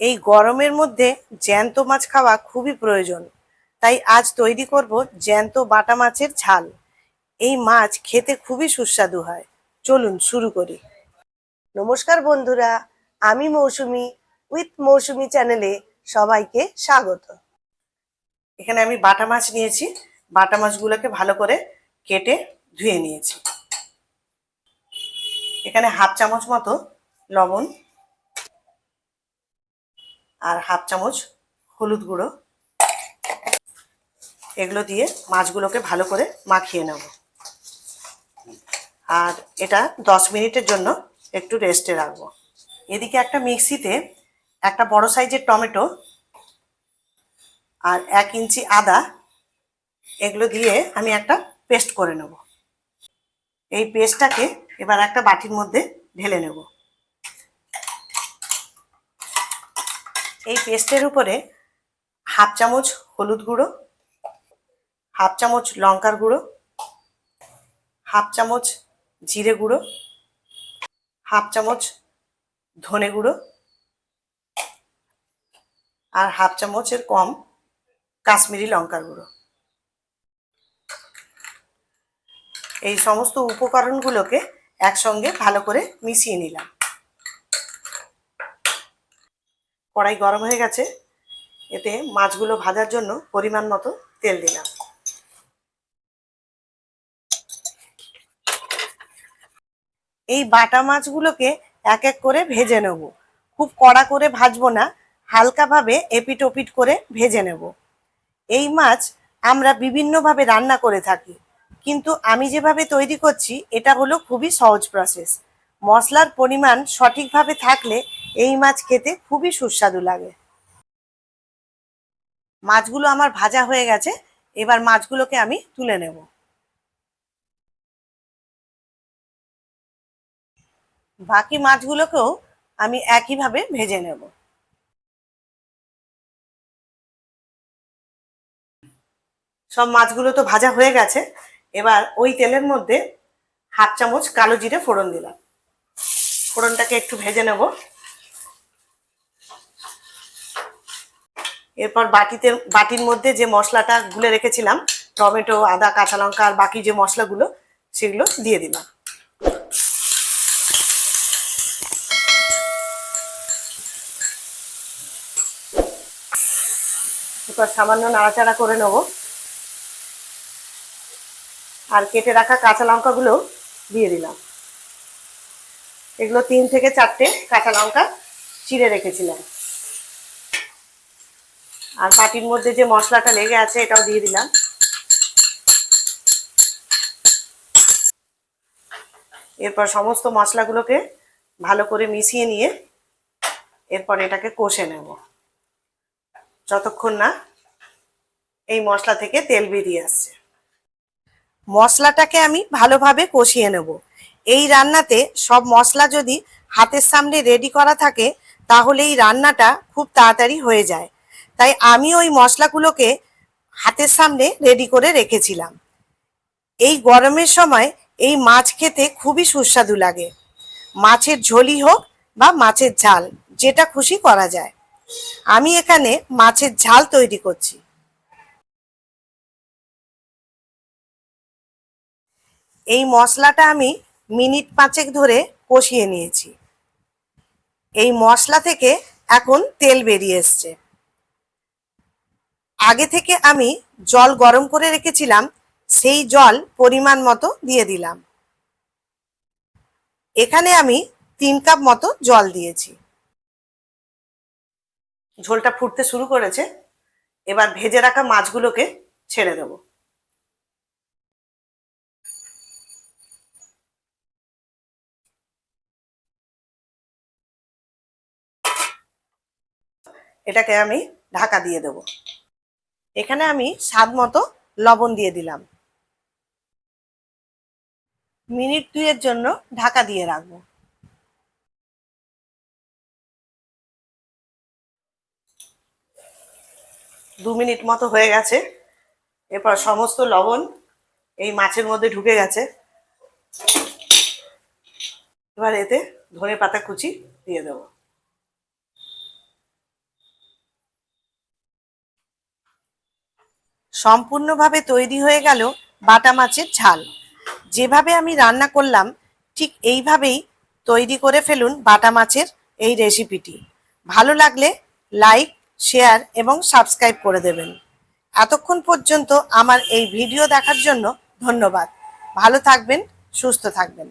এই গরমের মধ্যে জ্যান্ত মাছ খাওয়া খুবই প্রয়োজন। তাই আজ তৈরি করব জ্যান্ত বাটা মাছের ঝাল। এই মাছ খেতে খুবই সুস্বাদু হয়। চলুন শুরু করি। নমস্কার বন্ধুরা, আমি মৌসুমি উইথ মৌসুমি চ্যানেলে সবাইকে স্বাগত। এখানে আমি বাটা মাছ নিয়েছি। বাটা মাছগুলোকে ভালো করে কেটে ধুয়ে নিয়েছি। এখানে হাফ চামচ মতো লবণ আর হাফ চামচ হলুদ গুঁড়ো। এগুলো দিয়ে মাছগুলোকে ভালো করে মাখিয়ে নেব। আর এটা দশ মিনিটের জন্য একটু রেস্টে রাখব। এদিকে একটা মিক্সিতে একটা বড় সাইজের টমেটো আর এক ইঞ্চি আদা এগুলো দিয়ে আমি একটা পেস্ট করে নেব। এই পেস্টটাকে এবার একটা বাটির মধ্যে ঢেলে নেব। এই পেস্টের উপরে হাফ চামচ হলুদ গুঁড়ো, হাফ চামচ লঙ্কার গুঁড়ো, হাফ চামচ জিরে গুঁড়ো, হাফ চামচ ধনে গুঁড়ো আর হাফ চামচের কম কাশ্মীরি লঙ্কার গুঁড়ো। এই সমস্ত উপকরণগুলোকে একসঙ্গে ভালো করে মিশিয়ে নিলাম। কড়াই গরম হয়ে গেছে। এতে মাছগুলো ভাজার জন্য পরিমাণ মতো তেল দিলাম। এই বাটা মাছগুলোকে এক এক করে ভেজে নেব। খুব কড়া করে ভাজবো না, হালকাভাবে এপিট ওপিট করে ভেজে নেব। এই মাছ আমরা বিভিন্নভাবে রান্না করে থাকি, কিন্তু আমি যেভাবে তৈরি করছি, এটা হলো খুবই সহজ প্রসেস মশলার পরিমাণ সঠিকভাবে থাকলে এই মাছ খেতে খুবই সুস্বাদু লাগে। মাছগুলো আমার ভাজা হয়ে গেছে, এবার মাছগুলোকে আমি তুলে নেব। বাকি মাছগুলোকেও আমি একইভাবে ভেজে নেব। সব মাছগুলো তো ভাজা হয়ে গেছে, এবার ওই তেলের মধ্যে হাফ চামচ কালো জিরে ফোড়ন দিলাম। ফোড়নটাকে একটু ভেজে নেব। এরপর বাটিতে, বাটির মধ্যে যে মশলাটা গুলে রেখেছিলাম, টমেটো, আদা, কাঁচা লঙ্কা আর বাকি যে মশলাগুলো, সেগুলো দিয়ে দিলাম। এরপর সামান্য নাড়াচাড়া করে নেব। আর কেটে রাখা কাঁচা লঙ্কাগুলো দিয়ে দিলাম। এগুলো তিন থেকে চারটে কাঁচা লঙ্কা চিড়ে রেখেছিলাম। আর বাটির মধ্যে যে মশলাটা লেগে আছে, এটাও দিয়ে দিলাম। এরপর সমস্ত মশলাগুলোকে ভালো করে মিশিয়ে নিয়ে এরপর এটাকে কষে নেব। যতক্ষণ না এই মশলা থেকে তেল বেরিয়ে আসছে। মশলাটাকে আমি ভালোভাবে কষিয়ে নেব। এই রান্নাতে সব মশলা যদি হাতের সামনে রেডি করা থাকে, তাহলে এই রান্নাটা খুব তাড়াতাড়ি হয়ে যায়। তাই আমি ওই মশলাগুলোকে হাতের সামনে রেডি করে রেখেছিলাম। এই গরমের সময় এই মাছ খেতে খুবই সুস্বাদু লাগে। মাছের ঝোলই হোক বা মাছের ঝাল, যেটা খুশি করা যায়। আমি এখানে মাছের ঝাল তৈরি করছি। এই মশলাটা আমি মিনিট পাঁচেক ধরে কষিয়ে নিয়েছি। এই মশলা থেকে এখন তেল বেরিয়ে এসছে। আগে থেকে আমি জল গরম করে রেখেছিলাম, সেই জল পরিমাণ মতো দিয়ে দিলাম। এখানে আমি তিন কাপ মতো জল দিয়েছি। ঝোলটা ফুটতে শুরু করেছে, এবার ভেজে রাখা মাছগুলোকে ছেড়ে দেব। এটাকে আমি ঢাকা দিয়ে দেব। এখানে আমি স্বাদ মতো লবণ দিয়ে দিলাম। মিনিট দুইয়ের জন্য ঢাকা দিয়ে রাখব। দু মিনিট মতো হয়ে গেছে। এরপর সমস্ত লবণ এই মাছের মধ্যে ঢুকে গেছে। এবার এতে ধনে পাতা কুচি দিয়ে দেবো। সম্পূর্ণভাবে তৈরি হয়ে গেল বাটা মাছের ঝাল। যেভাবে আমি রান্না করলাম, ঠিক এইভাবেই তৈরি করে ফেলুন বাটা মাছের এই রেসিপিটি। ভালো লাগলে লাইক, শেয়ার এবং সাবস্ক্রাইব করে দেবেন। এতক্ষণ পর্যন্ত আমার এই ভিডিও দেখার জন্য ধন্যবাদ। ভালো থাকবেন, সুস্থ থাকবেন।